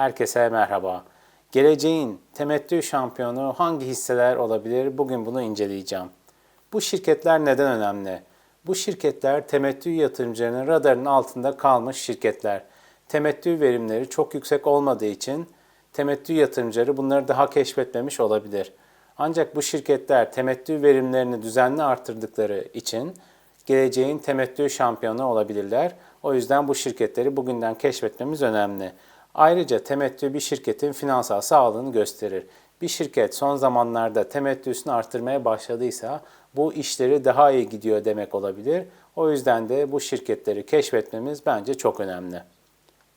Herkese merhaba. Geleceğin temettü şampiyonu hangi hisseler olabilir? Bugün bunu inceleyeceğim. Bu şirketler neden önemli? Bu şirketler temettü yatırımcılarının radarının altında kalmış şirketler. Temettü verimleri çok yüksek olmadığı için temettü yatırımcıları bunları daha keşfetmemiş olabilir. Ancak bu şirketler temettü verimlerini düzenli arttırdıkları için geleceğin temettü şampiyonu olabilirler. O yüzden bu şirketleri bugünden keşfetmemiz önemli. Ayrıca temettü bir şirketin finansal sağlığını gösterir. Bir şirket son zamanlarda temettüsünü artırmaya başladıysa bu işleri daha iyi gidiyor demek olabilir. O yüzden de bu şirketleri keşfetmemiz bence çok önemli.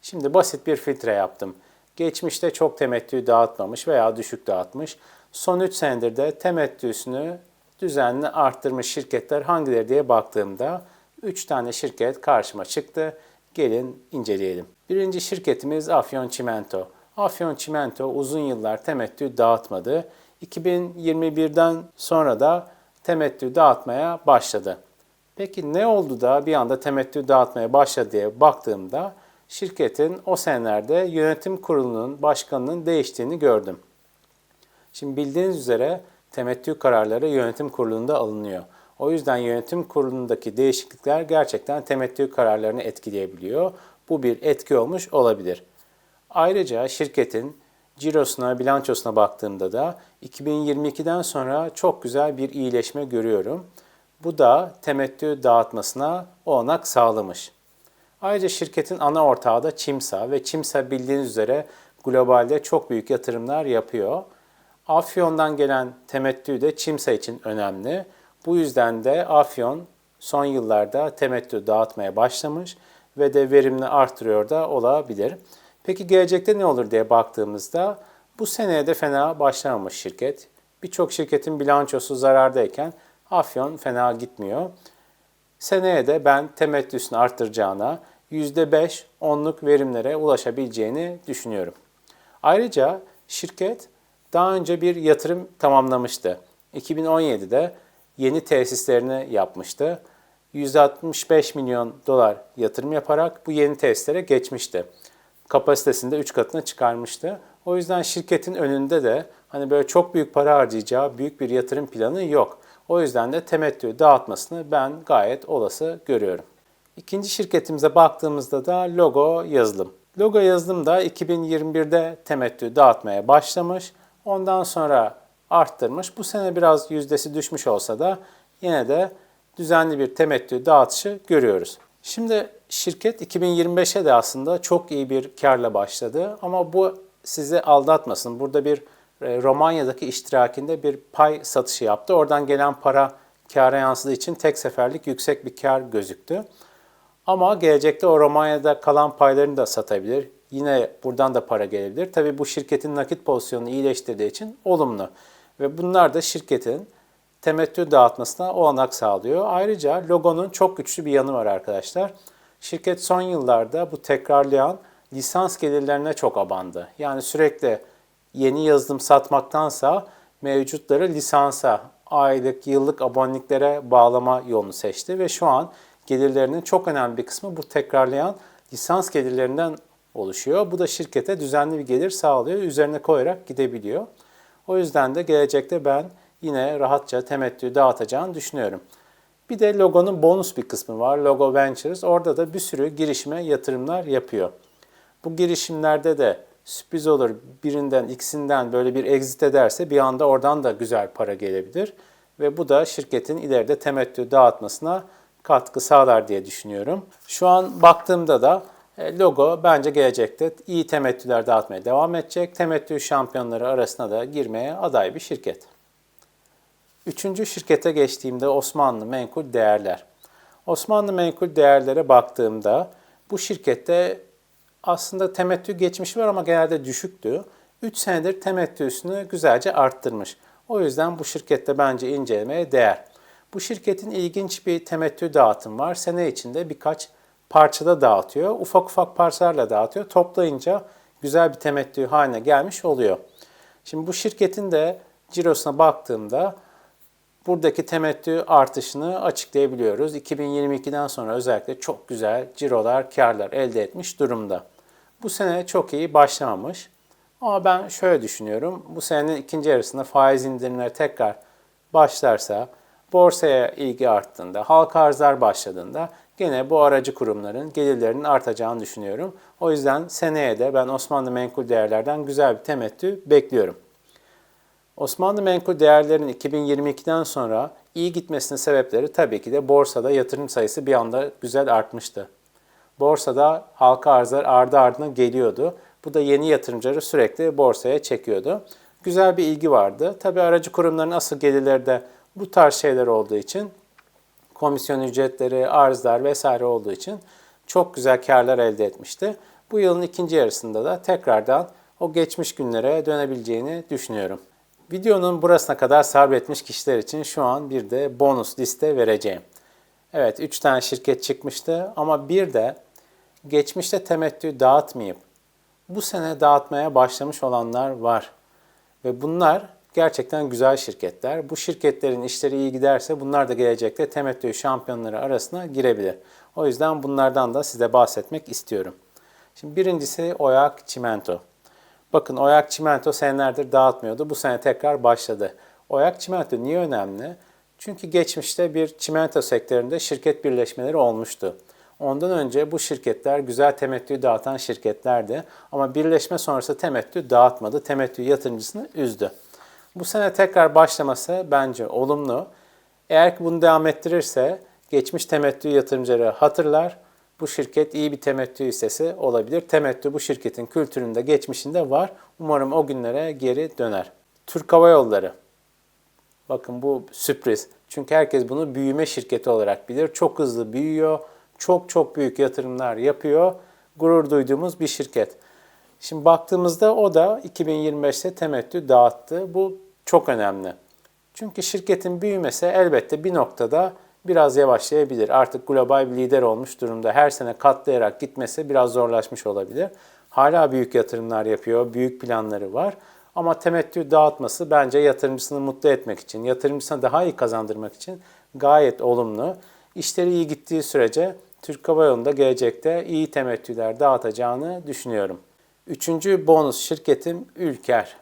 Şimdi basit bir filtre yaptım. Geçmişte çok temettü dağıtmamış veya düşük dağıtmış. Son 3 senedir de temettüsünü düzenli arttırmış şirketler hangileri diye baktığımda 3 tane şirket karşıma çıktı. Gelin inceleyelim. Birinci şirketimiz Afyon Çimento. Afyon Çimento uzun yıllar temettü dağıtmadı. 2021'den sonra da temettü dağıtmaya başladı. Peki ne oldu da bir anda temettü dağıtmaya başladı diye baktığımda şirketin o senelerde yönetim kurulunun başkanının değiştiğini gördüm. Şimdi bildiğiniz üzere temettü kararları yönetim kurulunda alınıyor. O yüzden yönetim kurulundaki değişiklikler gerçekten temettü kararlarını etkileyebiliyor. Bu bir etki olmuş olabilir. Ayrıca şirketin cirosuna, bilançosuna baktığımda da 2022'den sonra çok güzel bir iyileşme görüyorum. Bu da temettü dağıtmasına olanak sağlamış. Ayrıca şirketin ana ortağı da Çimsa ve Çimsa bildiğiniz üzere globalde çok büyük yatırımlar yapıyor. Afyon'dan gelen temettü de Çimsa için önemli. Bu yüzden de Afyon son yıllarda temettü dağıtmaya başlamış ve de verimini artırıyor da olabilir. Peki gelecekte ne olur diye baktığımızda bu seneye de fena başlamamış şirket. Birçok şirketin bilançosu zarardayken Afyon fena gitmiyor. Seneye de ben temettüsünü arttıracağına %5 onluk verimlere ulaşabileceğini düşünüyorum. Ayrıca şirket daha önce bir yatırım tamamlamıştı. 2017'de yeni tesislerini yapmıştı. 165 milyon dolar yatırım yaparak bu yeni tesislere geçmişti. Kapasitesini de 3 katına çıkarmıştı. O yüzden şirketin önünde de hani böyle çok büyük para harcayacağı büyük bir yatırım planı yok. O yüzden de temettü dağıtmasını ben gayet olası görüyorum. İkinci şirketimize baktığımızda da Logo Yazılım. Logo Yazılım da 2021'de temettü dağıtmaya başlamış. Ondan sonra arttırmış. Bu sene biraz yüzdesi düşmüş olsa da yine de düzenli bir temettü dağıtışı görüyoruz. Şimdi şirket 2025'e de aslında çok iyi bir karla başladı ama bu sizi aldatmasın. Burada bir e, Romanya'daki iştirakinde bir pay satışı yaptı. Oradan gelen para kâra yansıdığı için tek seferlik yüksek bir kar gözüktü. Ama gelecekte o Romanya'da kalan paylarını da satabilir. Yine buradan da para gelebilir. Tabii bu şirketin nakit pozisyonunu iyileştirdiği için olumlu. Ve bunlar da şirketin temettü dağıtmasına olanak sağlıyor. Ayrıca logonun çok güçlü bir yanı var arkadaşlar. Şirket son yıllarda bu tekrarlayan lisans gelirlerine çok abandı. Yani sürekli yeni yazılım satmaktansa mevcutları lisansa, aylık, yıllık aboneliklere bağlama yolunu seçti ve şu an gelirlerinin çok önemli bir kısmı bu tekrarlayan lisans gelirlerinden oluşuyor. Bu da şirkete düzenli bir gelir sağlıyor, üzerine koyarak gidebiliyor. O yüzden de gelecekte ben yine rahatça temettü dağıtacağını düşünüyorum. Bir de logonun bonus bir kısmı var. Logo Ventures. Orada da bir sürü girişime yatırımlar yapıyor. Bu girişimlerde de sürpriz olur birinden ikisinden böyle bir exit ederse bir anda oradan da güzel para gelebilir. Ve bu da şirketin ileride temettü dağıtmasına katkı sağlar diye düşünüyorum. Şu an baktığımda da logo bence gelecekte iyi temettüler dağıtmaya devam edecek. Temettü şampiyonları arasına da girmeye aday bir şirket. Üçüncü şirkete geçtiğimde Osmanlı Menkul Değerler. Osmanlı Menkul Değerlere baktığımda bu şirkette aslında temettü geçmişi var ama genelde düşüktü. 3 senedir temettüsünü güzelce arttırmış. O yüzden bu şirkette bence incelemeye değer. Bu şirketin ilginç bir temettü dağıtım var. Sene içinde birkaç parçada dağıtıyor. Ufak ufak parçalarla dağıtıyor. Toplayınca güzel bir temettü haline gelmiş oluyor. Şimdi bu şirketin de cirosuna baktığımda buradaki temettü artışını açıklayabiliyoruz. 2022'den sonra özellikle çok güzel cirolar, karlar elde etmiş durumda. Bu sene çok iyi başlamamış. Ama ben şöyle düşünüyorum. Bu senenin ikinci yarısında faiz indirimleri tekrar başlarsa, borsaya ilgi arttığında, halka arzlar başladığında gene bu aracı kurumların gelirlerinin artacağını düşünüyorum. O yüzden seneye de ben Osmanlı menkul değerlerden güzel bir temettü bekliyorum. Osmanlı menkul değerlerin 2022'den sonra iyi gitmesinin sebepleri tabii ki de borsada yatırım sayısı bir anda güzel artmıştı. Borsada halka arzlar ardı ardına geliyordu. Bu da yeni yatırımcıları sürekli borsaya çekiyordu. Güzel bir ilgi vardı. Tabii aracı kurumların asıl gelirleri de bu tarz şeyler olduğu için komisyon ücretleri, arzlar vesaire olduğu için çok güzel karlar elde etmişti. Bu yılın ikinci yarısında da tekrardan o geçmiş günlere dönebileceğini düşünüyorum. Videonun burasına kadar sabretmiş kişiler için şu an bir de bonus liste vereceğim. Evet 3 tane şirket çıkmıştı ama bir de geçmişte temettü dağıtmayıp bu sene dağıtmaya başlamış olanlar var. Ve bunlar gerçekten güzel şirketler. Bu şirketlerin işleri iyi giderse bunlar da gelecekte temettü şampiyonları arasına girebilir. O yüzden bunlardan da size bahsetmek istiyorum. Şimdi birincisi Oyak Çimento. Bakın Oyak Çimento senelerdir dağıtmıyordu. Bu sene tekrar başladı. Oyak Çimento niye önemli? Çünkü geçmişte bir çimento sektöründe şirket birleşmeleri olmuştu. Ondan önce bu şirketler güzel temettü dağıtan şirketlerdi. Ama birleşme sonrası temettü dağıtmadı. Temettü yatırımcısını üzdü. Bu sene tekrar başlaması bence olumlu. Eğer ki bunu devam ettirirse geçmiş temettü yatırımcıları hatırlar. Bu şirket iyi bir temettü hissesi olabilir. Temettü bu şirketin kültüründe, geçmişinde var. Umarım o günlere geri döner. Türk Hava Yolları. Bakın bu sürpriz. Çünkü herkes bunu büyüme şirketi olarak bilir. Çok hızlı büyüyor. Çok çok büyük yatırımlar yapıyor. Gurur duyduğumuz bir şirket. Şimdi baktığımızda o da 2025'te temettü dağıttı. Bu çok önemli. Çünkü şirketin büyümesi elbette bir noktada biraz yavaşlayabilir. Artık global bir lider olmuş durumda. Her sene katlayarak gitmesi biraz zorlaşmış olabilir. Hala büyük yatırımlar yapıyor, büyük planları var. Ama temettü dağıtması bence yatırımcısını mutlu etmek için, yatırımcısına daha iyi kazandırmak için gayet olumlu. İşleri iyi gittiği sürece Türk Hava Yolu'nda gelecekte iyi temettüler dağıtacağını düşünüyorum. Üçüncü bonus şirketim Ülker.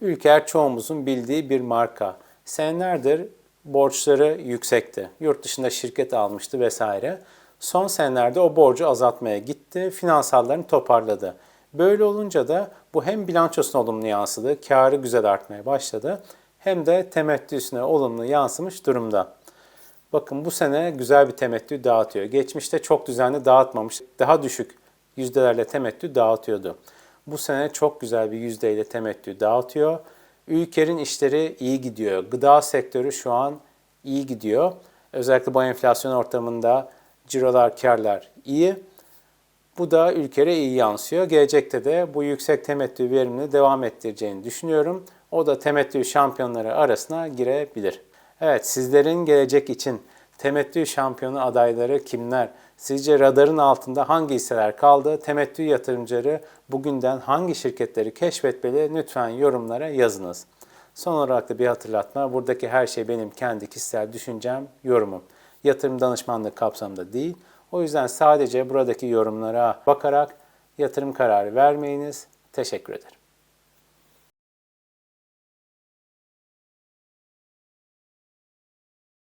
Ülker çoğumuzun bildiği bir marka. Senelerdir borçları yüksekti. Yurt dışında şirket almıştı vesaire. Son senelerde o borcu azaltmaya gitti, finansallarını toparladı. Böyle olunca da bu hem bilançosuna olumlu yansıdı, karı güzel artmaya başladı, hem de temettüsüne olumlu yansımış durumda. Bakın bu sene güzel bir temettü dağıtıyor. Geçmişte çok düzenli dağıtmamış, daha düşük yüzdelerle temettü dağıtıyordu. Bu sene çok güzel bir yüzdeyle temettü dağıtıyor. Ülker'in işleri iyi gidiyor. Gıda sektörü şu an iyi gidiyor. Özellikle bu enflasyon ortamında cirolar, karlar iyi. Bu da ülkere iyi yansıyor. Gelecekte de bu yüksek temettü verimini devam ettireceğini düşünüyorum. O da temettü şampiyonları arasına girebilir. Evet sizlerin gelecek için temettü şampiyonu adayları kimler? Sizce radarın altında hangi hisseler kaldı? Temettü yatırımcıları bugünden hangi şirketleri keşfetmeli? Lütfen yorumlara yazınız. Son olarak da bir hatırlatma. Buradaki her şey benim kendi kişisel düşüncem, yorumum. Yatırım danışmanlığı kapsamında değil. O yüzden sadece buradaki yorumlara bakarak yatırım kararı vermeyiniz. Teşekkür ederim.